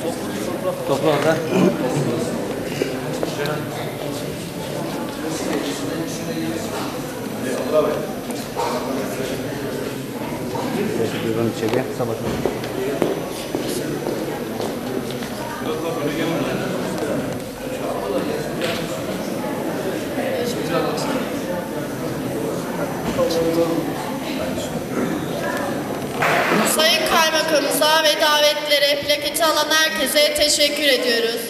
Topla orada. Buyurun içeri. Sabah. Sayın halkımıza ve davetlere plaketi alan herkese teşekkür ediyoruz.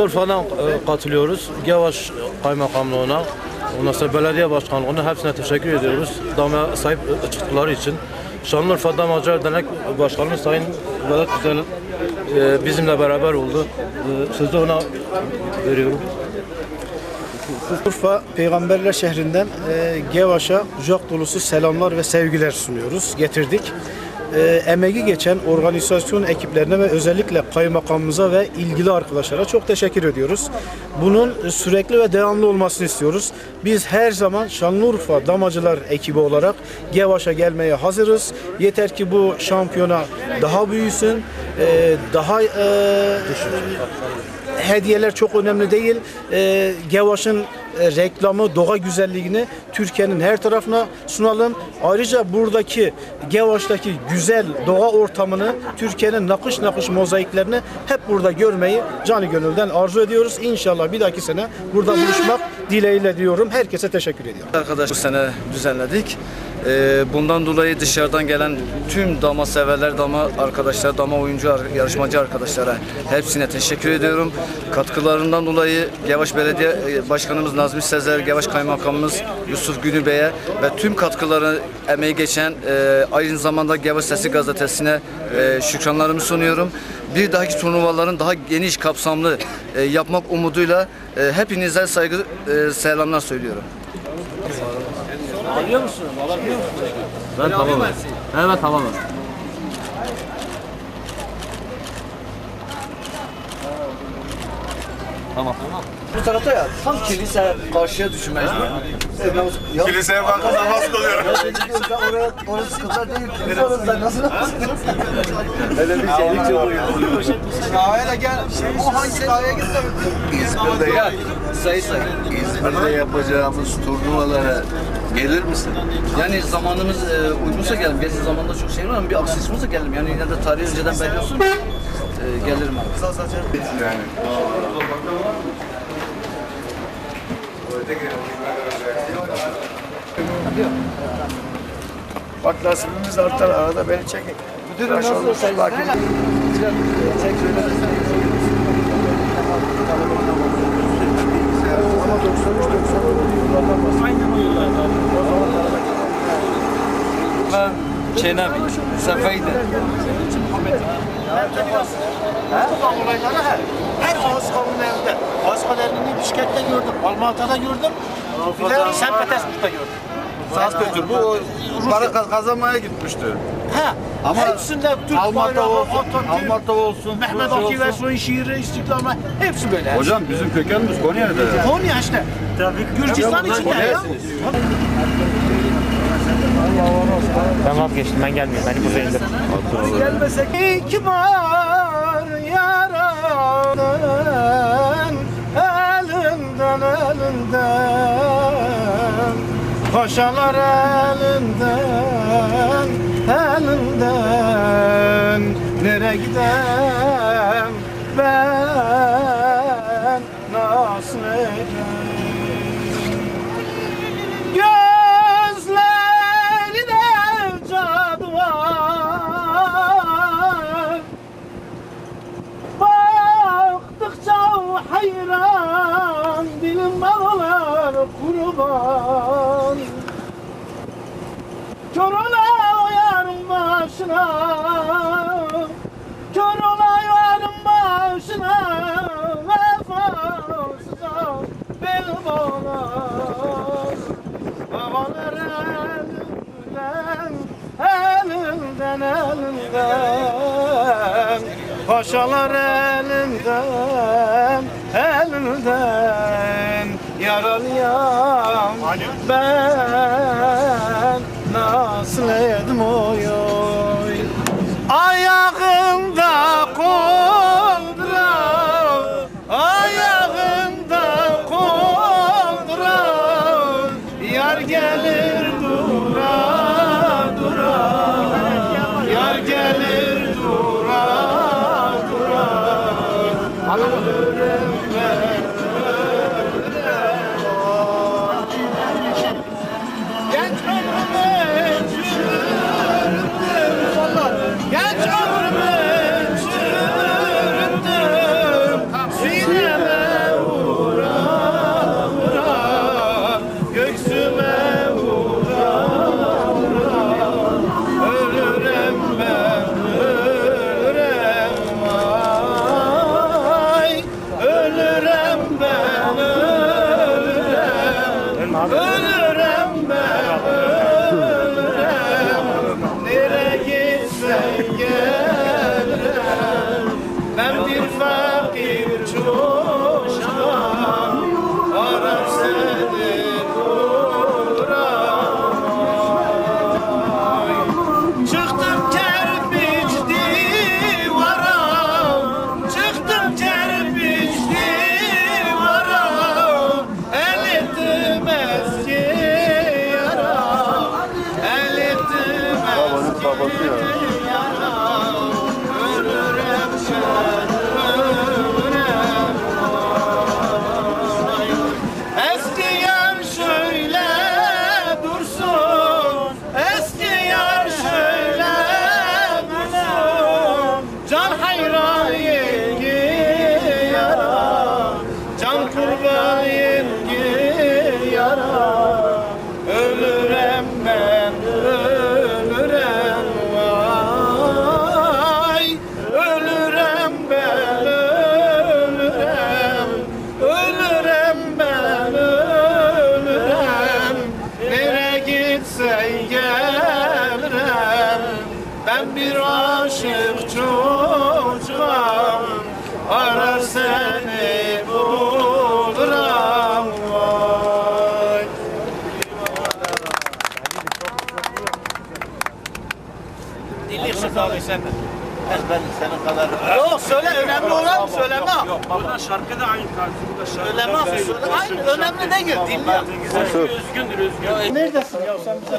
Şanlıurfa'dan e, katılıyoruz. Gevaş Kaymakamlığına, ondan sonra belediye başkanlığına hepsine teşekkür ediyoruz. Dama sahip çıktıkları için. Şanlıurfa Damacılar Dernek Başkanı Sayın Vedat Güzel e, bizimle beraber oldu. E, Sözü ona veriyorum. Urfa Peygamberler şehrinden e, Gevaş'a kucak dolusu selamlar ve sevgiler sunuyoruz, getirdik. E, emeği geçen organizasyon ekiplerine ve özellikle kaymakamımıza ve ilgili arkadaşlara çok teşekkür ediyoruz. Bunun sürekli ve devamlı olmasını istiyoruz. Biz her zaman Şanlıurfa Damacılar ekibi olarak Gevaş'a gelmeye hazırız. Yeter ki bu şampiyona daha büyüsün, e, daha e, hediyeler çok önemli değil. Ee, Gevaş'ın e, reklamı, doğa güzelliğini Türkiye'nin her tarafına sunalım. Ayrıca buradaki Gevaş'taki güzel doğa ortamını, Türkiye'nin nakış nakış mozaiklerini hep burada görmeyi canı gönülden arzu ediyoruz. İnşallah bir dahaki sene burada buluşmak dileğiyle diyorum. Herkese teşekkür ediyorum. Arkadaş bu sene düzenledik. Ee, bundan dolayı dışarıdan gelen tüm dama severler, dama arkadaşlar, dama oyuncu ar- yarışmacı arkadaşlara hepsine teşekkür ediyorum. Katkılarından dolayı Gevaş Belediye e, Başkanımız Nazmi Sezer, Gevaş Kaymakamımız Yusuf Gülü Bey'e ve tüm katkıları emeği geçen e, aynı zamanda Gevaş Sesi gazetesine e, şükranlarımı sunuyorum. Bir dahaki turnuvaların daha geniş kapsamlı yapmak umuduyla hepinize saygı selamlar söylüyorum. Ben tamamım. Evet tamamım. Bu tarafta ya tam kilise karşıya düşün mecbur. Kiliseye bakın namaz kılıyorum. oraya, oraya sıkıntılar değil. Biz orada nasıl Öyle bir şeylik oluyor. Kahveye gel. O hangi kahveye gitsin? İzmir'de Gel. Sayı sayı. İzmir'de yapacağımız turnuvalara gelir misin? Yani zamanımız e, uygunsa gelelim. Gerçi zamanda çok şey var ama bir aksiyonumuzsa gelelim. Yani yine de tarihi önceden belli olsun. E, gelirim abi. Yani. Bak nasibimiz artar arada beni çekin. Müdürüm nasıl sen bakayım. Ama Ben Çenebi. Sefeydi. Her Ağızkalı'nın evinde. Ağızkalı evini Bişkek'te gördüm. Almata'da gördüm. Bir de St. Petersburg'da gördüm. Sanspeter bu para kaz- kazanmaya gitmişti. Ha, Ama hepsinde Türk Almatı bayrağı, olsun, Atatürk, Almatı olsun, Mehmet Akif olsun. Ersoy'un şiiri, İstiklal hepsi böyle. Hocam bizim kökenimiz Konya'da. Konya işte. Tabii. Gürcistan içinde ya. Ben vazgeçtim ben gelmiyorum. Beni burada indir. İkbar yaranın elinden elinden Paşalar elinden elinden Nereye gidem ben nasıl edem Gözlerine cadı var. Baktıkça hayran Dilim bağlar kurban. Kör ola yarın başına Kör ola yarın başına Vefasızca bel bağlar Havalar elinden Elinden elinden Paşalar elinden Elinden Yaralıyam ben Ölürüm ben ölürüm. Nereye gitsen tava vaciando. Dinliyorsun abi sen. Ben, ben senin kadar... Yok söyle önemli olan söyleme. Burada şarkı da aynı tarzı. Burada şarkı Söyleme söyle. Aynı önemli ne gör dinle. Üzgündür üzgün. Neredesin ya sen bize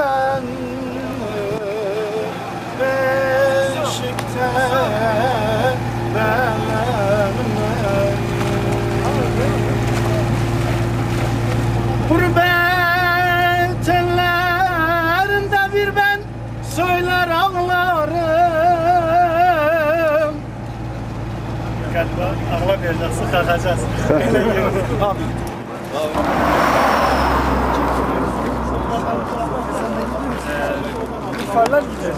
Galiba ağlamayacaksın kalkacağız. Farlar gidiyor.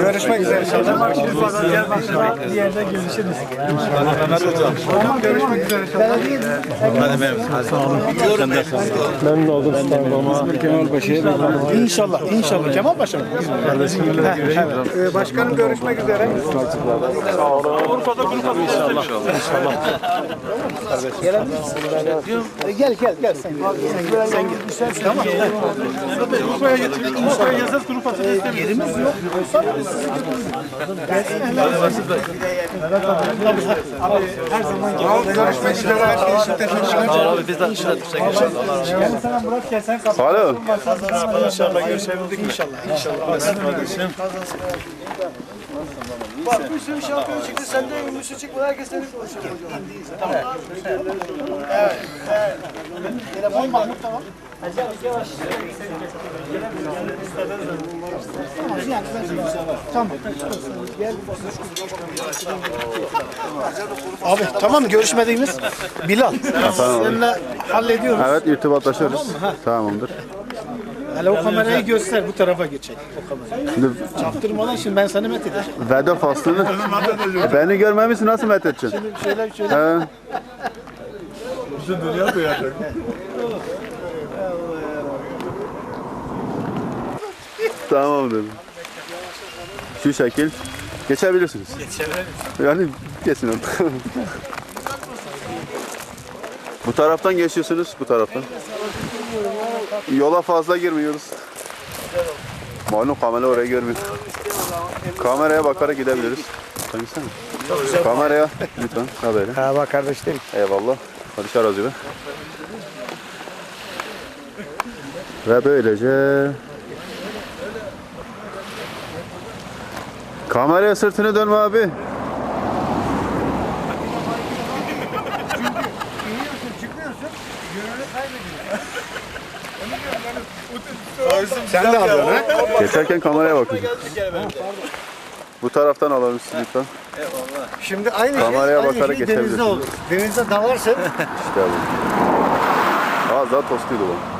Görüşmek üzere. Bir yerde görüşürüz. Görüşmek üzere. Memnun oldum. Kemalpaşa'ya İnşallah, inşallah. Kemalpaşa mı? Başkanım görüşmek üzere. Urfa'da inşallah. İnşallah. Gelebilir misin? Gel gel gel sen gel. Sen gel. Sen gel. Tamam. Urfa'ya getirdik. Urfa'ya yazarız fasulye istemiyoruz. Yerimiz yok. Abi her zaman gel. Görüşmek üzere. İçin teşekkürler. Abi biz de teşekkür ederiz. Gel sana Murat gel sen kapat. Alo. İnşallah görüşebildik inşallah. İnşallah. Bak bir sürü şampiyon çıktı. Sen de ünlüsü çıkmadı. Herkes seni konuşuyor. Tamam. Evet. evet. Telefon Mahmut tamam. Tamam. Gel. Abi tamam görüşmediğimiz Bilal. Seninle hallediyoruz. Evet irtibatlaşıyoruz. Tamamdır. Hele o kamerayı göster bu tarafa geçelim. O kamerayı. Şimdi Çaktırmadan şimdi ben seni met edeceğim. veda faslını beni görmemişsin nasıl met edeceksin? Şöyle şöyle. He. Tamamdır. Şu şekil geçebilirsiniz. Yani geçin artık. bu taraftan geçiyorsunuz, bu taraftan. Yola fazla girmiyoruz. Malum kamera oraya görmüyor. Kameraya bakarak gidebiliriz. Hangisine? Kameraya lütfen. Ha böyle. Ha bak kardeşlerim. Eyvallah. Hadi şarj gibi. Ve böylece Kameraya sırtını dönme abi. Sen de alıyorsun ha? Geçerken kameraya bakın. Bu taraftan alalım sizi lütfen. Şimdi aynı Kameraya şey, aynı bakarak şey denizde olur. Denizde dalarsın İşte bu. Az daha tostuydu bu.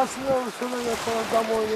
Aslında o sırada sonra damoluyum.